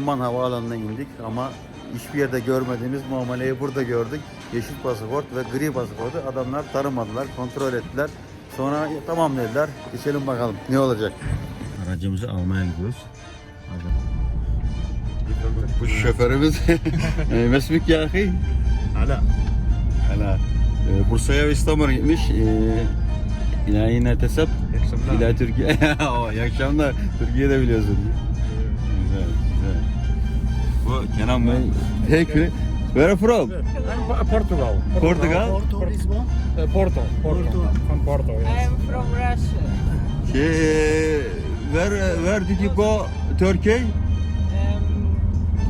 Amman havaalanına indik ama hiçbir yerde görmediğimiz muameleyi burada gördük. Yeşil pasaport ve gri pasaportu adamlar tanımadılar, kontrol ettiler. Sonra "Ya, tamam dediler. Geçelim bakalım ne olacak. Aracımızı almaya gidiyoruz. Bu şoförümüz Mesmik ya ahi. Hala. Hala. Ee, Bursa'ya ve İstanbul'a gitmiş. Ee, yine yine tesap. Akşamlar. İla Türkiye. iyi akşamlar. Türkiye'de biliyorsun. Bu Kenan Bey. Peki. Where from? I'm Pa- Portugal. Portugal. Porto, Lisbon. Uh, Porto. Porto. Porto. From Porto. Yes. I am from Russia. Şey, where, where did you go? Turkey? Um,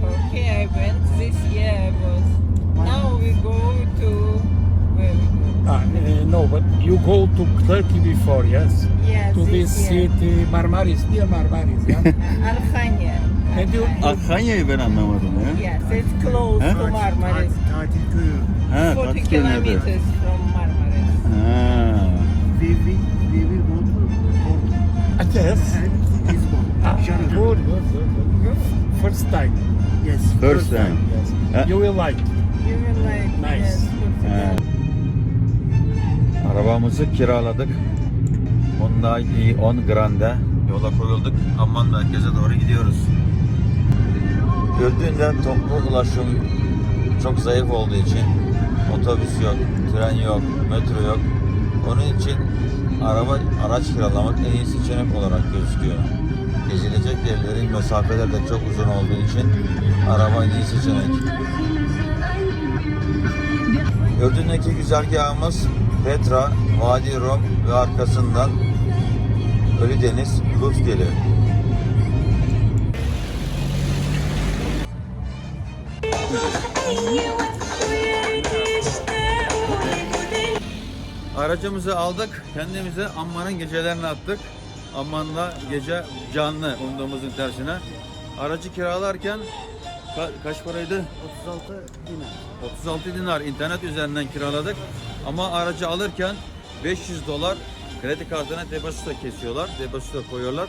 Turkey, I went this year. I was. Now we go to. Where we go? Ah, uh, no, but you go to Turkey before, yes? Yes, To this this city, Marmaris, near Marmaris, yeah? Uh, Alhanya. And you- Alhanya. Alhanya'yı ben anlamadım ya. Yes, it's close to Marmaris. Tatil köyü. Ha, 40 tatil nerede? kilometers from Marmaris. Ha. We will, we will go to Porto yes. and Lisbon. Ah, January. good, good, good, good. First time. Yes. First time. Yes. Ah. You will like. You will like. Nice. Yes. Ha. Arabamızı kiraladık. Hyundai i10 Grande. Yola koyulduk. Amman merkeze doğru gidiyoruz. Gördüğünden toplu ulaşım çok zayıf olduğu için otobüs yok, tren yok, metro yok. Onun için araba araç kiralamak en iyi seçenek olarak gözüküyor. Gezilecek yerlerin mesafeler de çok uzun olduğu için araba en iyi seçenek. Gördüğündeki güzergahımız Petra, Vadi Rum ve arkasından Ölüdeniz, Luf geliyor. Aracımızı aldık, kendimize Amman'ın gecelerini attık. Amman'da gece canlı umduğumuzun tersine. Aracı kiralarken ka- kaç paraydı? 36 dinar. 36 dinar internet üzerinden kiraladık. Ama aracı alırken 500 dolar kredi kartına depozito kesiyorlar, depozito koyuyorlar.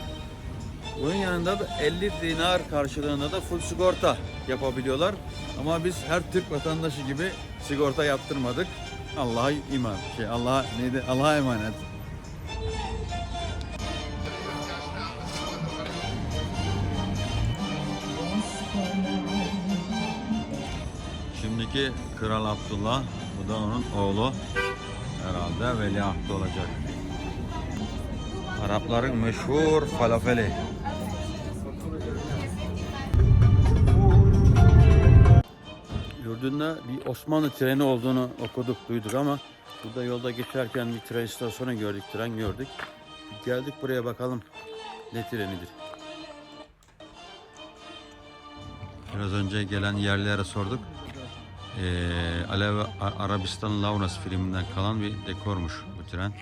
Bunun yanında da 50 dinar karşılığında da full sigorta yapabiliyorlar. Ama biz her Türk vatandaşı gibi sigorta yaptırmadık. Allah'a iman, şey Allah'a neydi? Allah'a emanet. Şimdiki Kral Abdullah, bu da onun oğlu. Herhalde veliahtı olacak. Arapların meşhur falafeli. Yurdunda bir Osmanlı treni olduğunu okuduk, duyduk ama burada yolda geçerken bir tren istasyonu gördük, tren gördük. Geldik buraya bakalım ne trenidir. Biraz önce gelen yerlere sorduk. Ee, Alev Arabistan Launas filminden kalan bir dekormuş bu tren.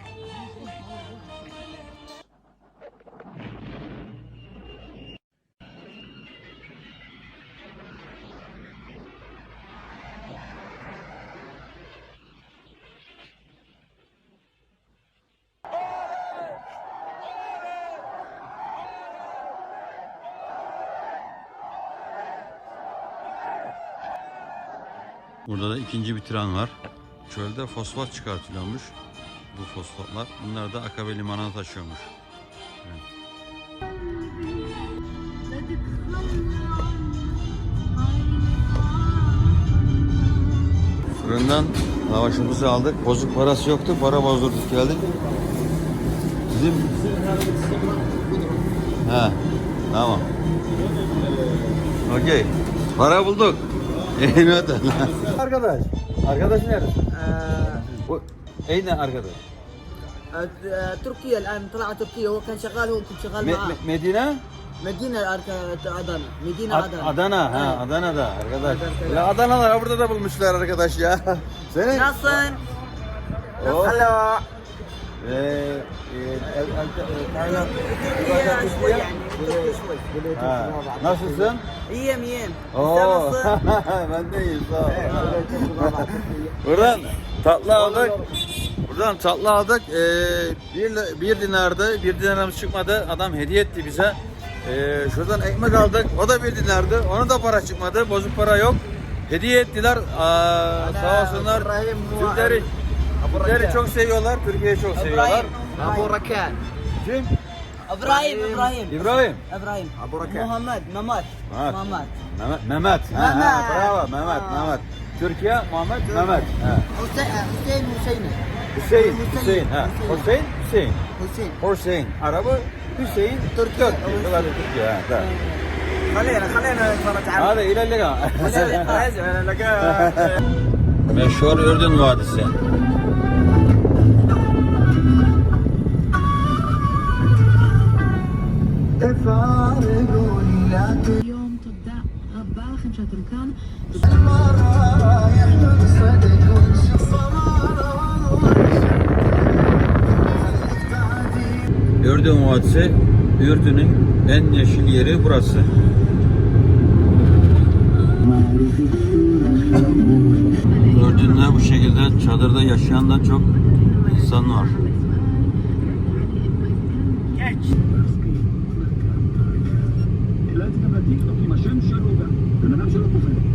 Burada da ikinci bir tren var. Çölde fosfat çıkartılıyormuş. Bu fosfatlar. Bunlar da Akabe limanına taşıyormuş. Evet. Fırından lavaşımızı aldık. Bozuk parası yoktu. Para bozdurduk geldik. Bizim... Ha, tamam. Okey. Para bulduk. Eyvallah. Arkadaş. Arkadaş nerede? Bu Eyne arkadaş. آه، تركيا الان طلع تركيا هو كان شغال هو كنت شغال Me- معاه Me- Medine? مدينه أرك- ادانا مدينه Ad- ادانا Adana. Ha, Adana'da arkadaş. Ya Adanalar burada da bulmuşlar arkadaş ya. Senin? ناصن Oh. Ha. Nasılsın? İyiyim iyiyim. Oo. ben de iyiyim sağ ol. Buradan tatlı aldık. Buradan tatlı aldık. Ee, bir, bir dinardı. Bir dinarımız çıkmadı. Adam hediye etti bize. Ee, şuradan ekmek aldık. O da bir dinardı. Ona da para çıkmadı. Bozuk para yok. Hediye ettiler. Aa, sağ olsunlar. Türkleri Türkleri çok seviyorlar, Türkiye'yi çok seviyorlar. Abu Kim? İbrahim, İbrahim. İbrahim. İbrahim. Abu Muhammed, Mehmet. Mehmet. Mehmet. Mehmet. Ha, ha, bravo, Mehmet, Mehmet. Türkiye, Muhammed, Mehmet. Hüseyin, Hüseyin. Hüseyin, Hüseyin. Hüseyin, Hüseyin. Hüseyin. Hüseyin. Arabı Hüseyin, Türkiye. Türkiye. Ha, tamam. خلينا خلينا نتفرج على هذا الى شنشاتم كان Ürdün Vadisi, Ürdün'ün en yeşil yeri burası. Ürdün'de bu şekilde çadırda yaşayan da çok insan var. Geç. Pero no se lo cogen.